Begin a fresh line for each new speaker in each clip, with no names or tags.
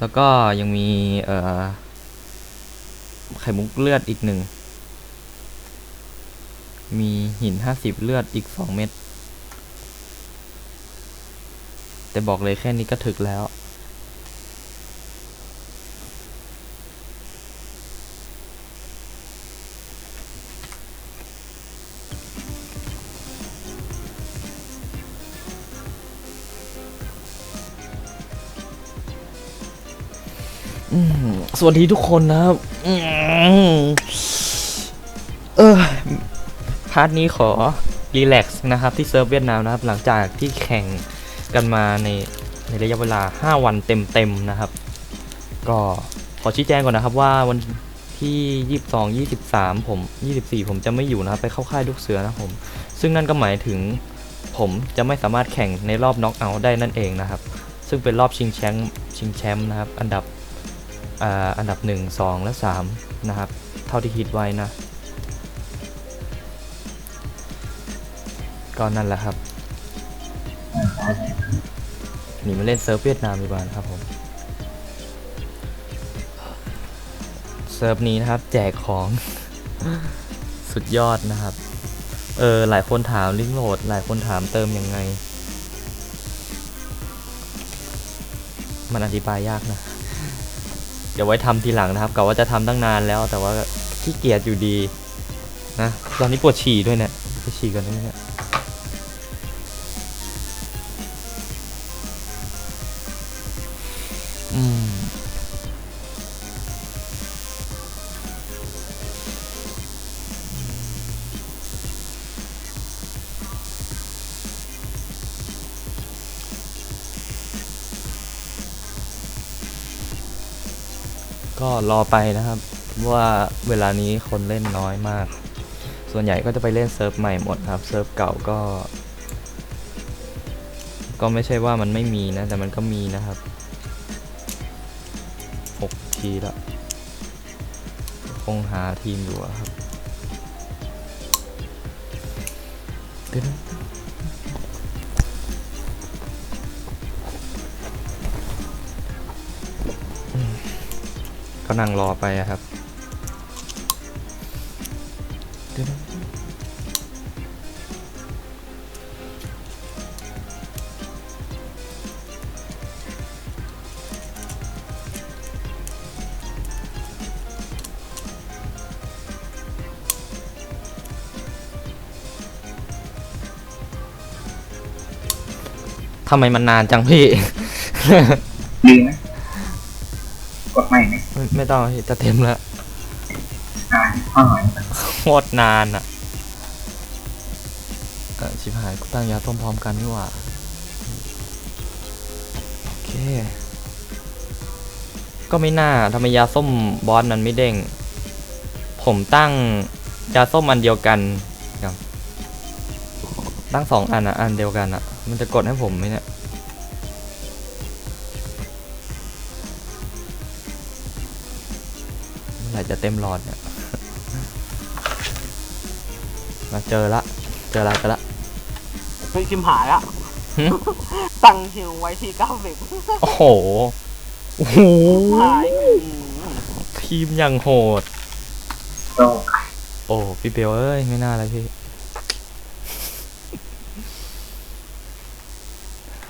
แล้วก็ยังมีไข่มุกเลือดอีกหนึ่ง มีหินห้าสิบเลือดอีกสองเม็ด แต่บอกเลยแค่นี้ก็ถึกแล้ว อืมสวัสดีทุกคนนะครับอืมเออพาร์ทนี้ขอรีแลกซ์นะครับที่เซิร์ฟเวียดนามนะครับ หลังจากที่แข่งกันมาในในระยะเวลา 5 วันเต็มๆนะครับ ก็ขอชี้แจงก่อนนะครับว่าวันที่ 22 23 ผม 24 ผมจะไม่อยู่นะครับ ไปเข้าค่ายลูกเสือนะผม ซึ่งนั่นก็หมายถึงผมจะไม่สามารถแข่งในรอบน็อกเอาท์ได้นั่นเองนะครับ ซึ่งเป็นรอบชิงแชมป์ชิงแชมป์นะครับ อันดับ อันดับ 1 2 และ 3 นะครับ เท่าที่คิดไว้นะ ก็นั่นแหละครับ หนีมาเล่นเซิร์ฟเวียดนามดีกว่านะครับผม เซิร์ฟนี้นะครับแจกของ สุดยอดนะครับ เออ หลายคนถามลิงก์โหลด หลายคนถามเติมยังไง มันอธิบายยากนะ ดี๋ยวไว้ทำทีหลังนะครับกะว่าจะทำตั้งนานแล้ว แต่ว่าขี้เกียจอยู่ดีนะตอนนี้ปวดฉี่ด้วยเนี่ยไปฉี่กันได้ไหมเนี่ยอืม ก็รอไปนะครับว่าเวลานี้คนเล่นน้อยมาก ส่วนใหญ่ก็จะไปเล่นเซิร์ฟใหม่หมดครับ เซิร์ฟเก่าก็ ก็ไม่ใช่ว่ามันไม่มีนะ แต่มันก็มีนะครับหกทีละคงหาทีมอยู่ครับ ก็นั่งรอไปครับ ทำไมมันนานจังพี่
ดีไหมกดใหม่ ไหม
ไม่ไม่ต้องพี่จะเต็มแล้ว
อ่านข้อหน่อย
โคตรนานอะเออชิบหายกูตั้งยาต้มพร้อมกันนี่หว่า โอเค ก็ไม่น่าทำไมยาส้มบอสมันไม่เด้ง ผมตั้งยาส้มอันเดียวกันครับตั้งสองอันอะ อันเดียวกันอะ มันจะกดให้ผมไหมเนี่ย เมื่อไหร่จะเต็มหลอดเนี่ยมาเจอละ เจอละเจอละ
เฮ้ยชิมหายอะ
หึ
ตั้งฮิวไว้ที่เก้าสิบ
โอ้โหโอ้โห
หายอืม
ทีมอย่างโหด
โต
โอ้พี่เบลเอ้ย ไม่น่าเลยพี่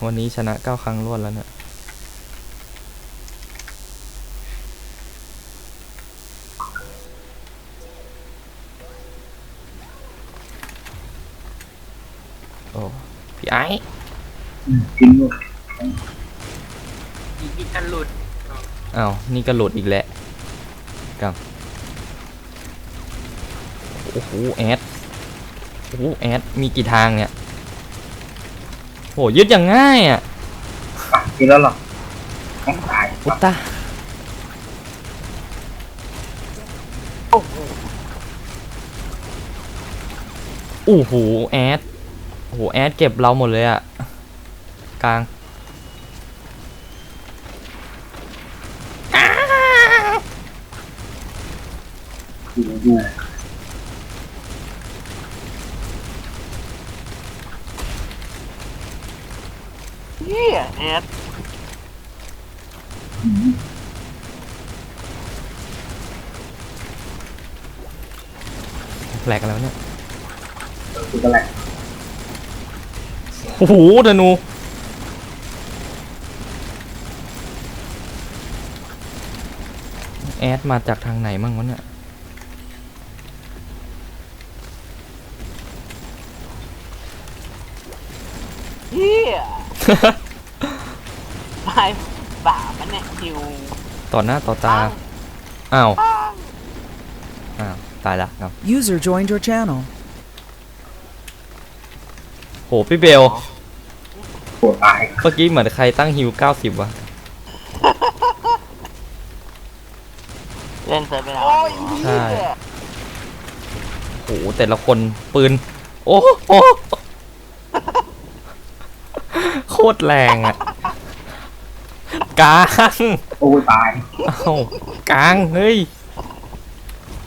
วันนี้ชนะเก้าครั้งรวดแล้วเนี่ย โอ้ พี่ไอ้
อืม กินลูก
อีกอีกอันหลุด
อ้าวนี่ก็หลุดอีกแล้วกับโอ้โหแอดโอ้โหแอดมีกี่ทางเนี่ยโหยึดอย่างง่ายอะ
ปะกินแล้วหรอต้องตาย
อุตตา
โอ้โห
โอ้โหแอดโอ้โหแอดเก็บเราหมดเลยอะ กลาง
กินดู
เฮียแอด
อืม
แหลกแล้วเนี่ย
คืออะไร
โอ้โหธนู แอดมาจากทางไหนมั่งวะเนี่ย
เฮียไม่บ่ามันเนี่ยฮิว
ต่อหน้าต่อตา อ้าวอ้าว ตายละครับ
User joined your channel.
โห พี่เบล
ปวดตาย
เมื่อกี้เหมือนใครตั้งฮิว90วะ
เล่นเซิร์ฟไปแล้วโอ้ย
ใช่โหแต่ละคนปืน โอ้โหโคตรแรงอะกลาง
โอ้ยตาย
เอ้ากลางเฮ้ย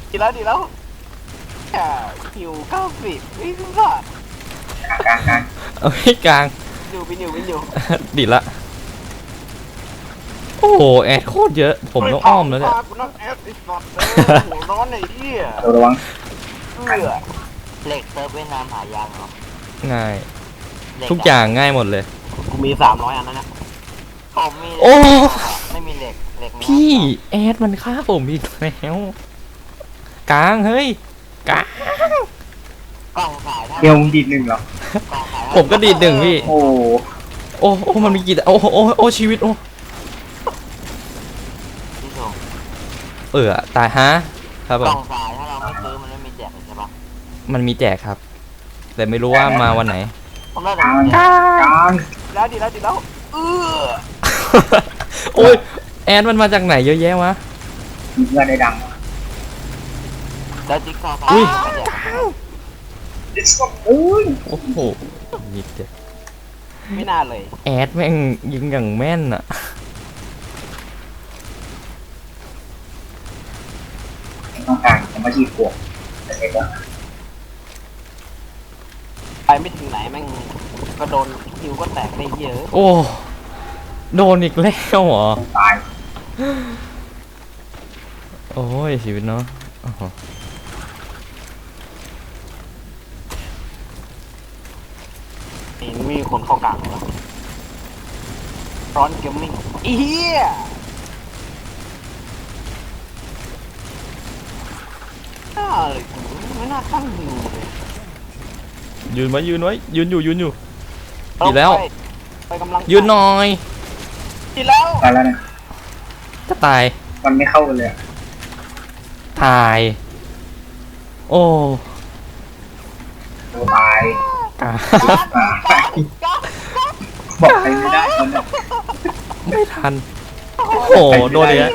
ดีแล้วดีแล้วแค่ฮิวเก้าสิบวิ่งผ่าน
กลางกลาง
เอ้ยกลาง
อยู่วินอยู่วินอยู่
ดิดละ โอ้โหแอดโคตรเยอะผมต้องอ้อมแล้วเนี่ย
กูต้องแอดอีกหน่อยเลยหัวร้อนไอ้เหี้ย
เราระวัง
เบื่อเหล็กเซิร์ฟเวียดนามหายากเหรอ
ง่าย
เหล็
ทุกอย่างง่ายหมดเลย
กูมีสามร้อยอันนั้นนะผมมี
โอ้
ไม่มีเหล็กเหล็กมี
พี่แอดมันฆ่าผมอีกแล้วกลางเฮ้ยกลาง
กล่องขายเท่า
เดียวมึงดีดหนึ่งเหรอ
กล่องขายเท่า
ผมก็ดีดหนึ่งพี่
โอ้
โอ้โอ้มันมีกี่โอ้โอ้โอ้ชีวิตโอ้
พี่ชม
เออตายฮะครับผ
กล่
ม
องขายถ้าเราไม่ซื้อมันไม่มีแจกเลยใช่ปะ
มันมีแจกครับ แต่ไม่รู้ว่ามาวันไหน
ผมได้
ก
แต่
ลาง
มีแจ
ก
ก
ลาง
แล้วดีแล้วดีแล้วเออ
โอ้ยแอดมันมาจากไหนเยอะแยะวะ
มีเพื่อนได้ดัง
แล้วจิ๊กซอว์
อุ้ย
ขายแจก
โอ้ย
โอ้โหมีแจก
ไม่น่าเลย
แอดแม่งยิงอย่างแม่นอะ
ต้องการจะมาชีพวกแต่เสร็จแล้ว
ไปไม่ถึงไหนแม่งก็โดนฮิวก็แตกไปเยอะ
โอ้ โดนอีกแล้วเหรอ
ตาย
โอ้ยชีวิตเนาะโอ้โห
เห็นมีคนเข้ากลางแล้วร้อนเกมมิ่งอีเหี้ยน่า เลยกูไม่น่าตั้งฮิวเลย
ยืนไว้ยืนไว้ยืนอยู่ยืนอยู่ดีแล้ว
ไปไปกำลัง
ยืนหน่อย
ดีแล้ว
ตายแล้วเนี่ย
จะตาย
มันไม่เข้ากันเลยอะ
ตาย โอ้
โอ้ตาย
กา
ตายบอกใครไม่ได้คนเนี่ย
ไม่ทันโอ้โหโดนเลย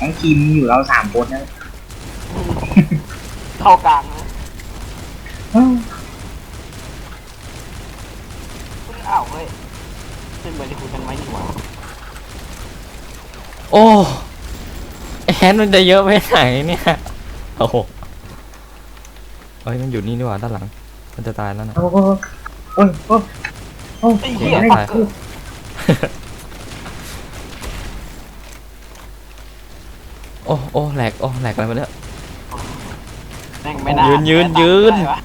ทั้งทีมมีอยู่เราสามคนนะ
เข้ากลางนะคุณอ้าวเฮ้ยเป็นเหมือนที่คุยกันไว้นี่หว่า
โอ้แอนมันจะเยอะไปไหนเนี่ยโอ้โหเฮ้ยมันอยู่นี่ดีกว่าด้านหลัง มันจะตายแล้วนะ
โอ้โหโอ้ยโอ้ยโอ้ย
ไอ้เหี้ย
ไม่
ปั
โอ้โอ้แหลกโอ้แหลกอะไรมาเนี่ย
แม่งไม่น่า
ยืนยืนยืน
ได้วะ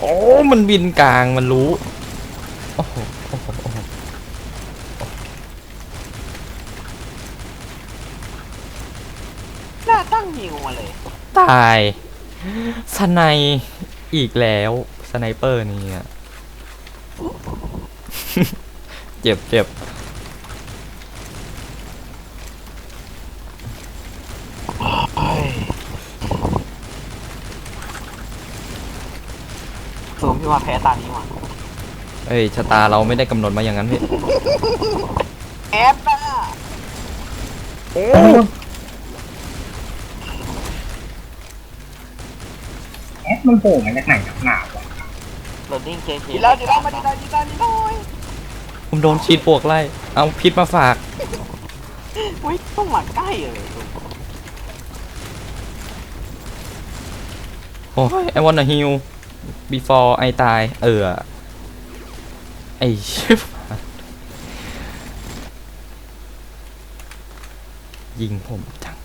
โอ้มันบินกลางมันรู้โอ้โหโอ้โหโอ้โห
น่าตั้งฮิวมาเลย
ตายสไนยอีกแล้วสไนเปอร์นี่อะ เจ็บเจ็บ
พี่ว่าแพ้ตานี้ว่ะ
เอ้ยชะตาเราไม่ได้กำหนดมาอย่างนั้นพี่
แอปน่ะ
แอดมันโผล่มาจากไหนนักหนาวะ
โหลดดิ้งเคสดีแล้วดีแล้วมาดีแล้วดีแล้วดีแล้ว
ผมโดนชีดปวกไล่ เอาพิษมาฝาก
อุ้ยต้องมาใกล้เลย
โอ้ยไอวอนฮิว before ไอตาย เออ ไอชิบยิงผมจัง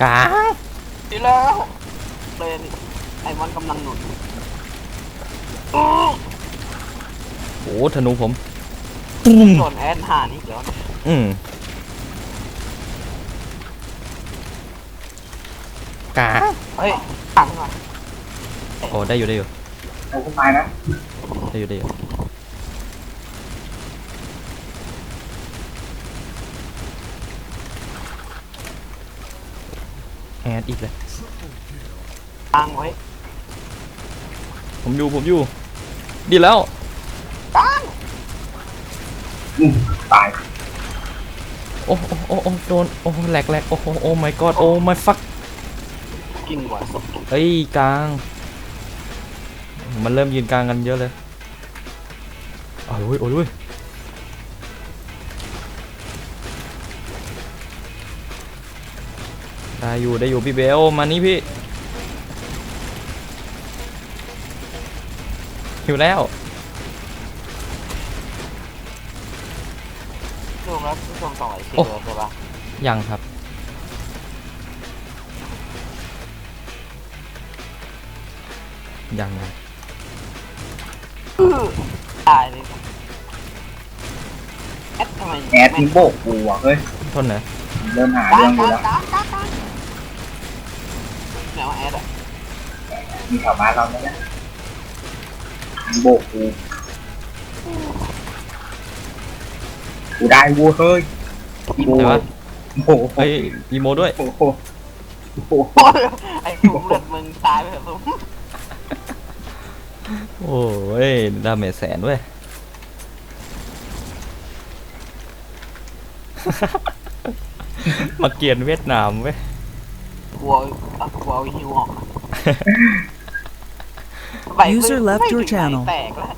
กลาง
ดีแล้วเลยไอ้มันกำลังหนุนอื้อ
โอ้ธนูผมปุ้ม
ส่วนแอนหานี่เดี๋ยว
อืมกลาง
เฮ้ยขังอะ
โอ้ได้อยู่ได้อยู่
เอาขึ้นตายนะ
ได้อยู่ได้อยู่แอดอีกเลย
ตั้งไว้
ผมอยู่ผมอยู่ ดีแล้ว
ตั้ง
อืมตาย
โอ้โอ้โอ้โอ้โดนโอ้แหลกแหลกโอ้โอ้โอ้ my god โอ้ my fuck
กินกว่า
เฮ้ยกลาง มันเริ่มยืนกลางกันเยอะเลยโอ้ยโอ้ยโอ้ยได้อยู่ได้อยู่พี่เบลมานี่พี่หิวแล้ว
ดูแล้วผู้ชมส่งไอ้เชี
โอ้
ยใช่ปะ
ยังครับ ยังนะ
อื้อ ตายเลยแอดทำไม
แอดมีโบกกูอะเฮ้ย
ทนนะ
เริ่มหา
ตา
เรื่
ย
องกู
ตาย
แล้ว
ตายตายตายแล้วแอดอะ
มีแถวบ้านเราไหมนะมีโบกกูกูได้วัวเฮ้ยอีโบ
ไหนวะ
โอ้โห
เฮ้ยอีโมด้วย
โอ้โหโอ้โห
โอ้ยไอ้ถุงเลือดมึงตายไปเถอะผม
โอ้ยดาเมจแสนเว้ย มาเกียนเวียดนามเว้ย
กลัวอะกลัวเอาฮิวออกไป
User left your
ไม่ถึงไหน
channel
แตกแล้ว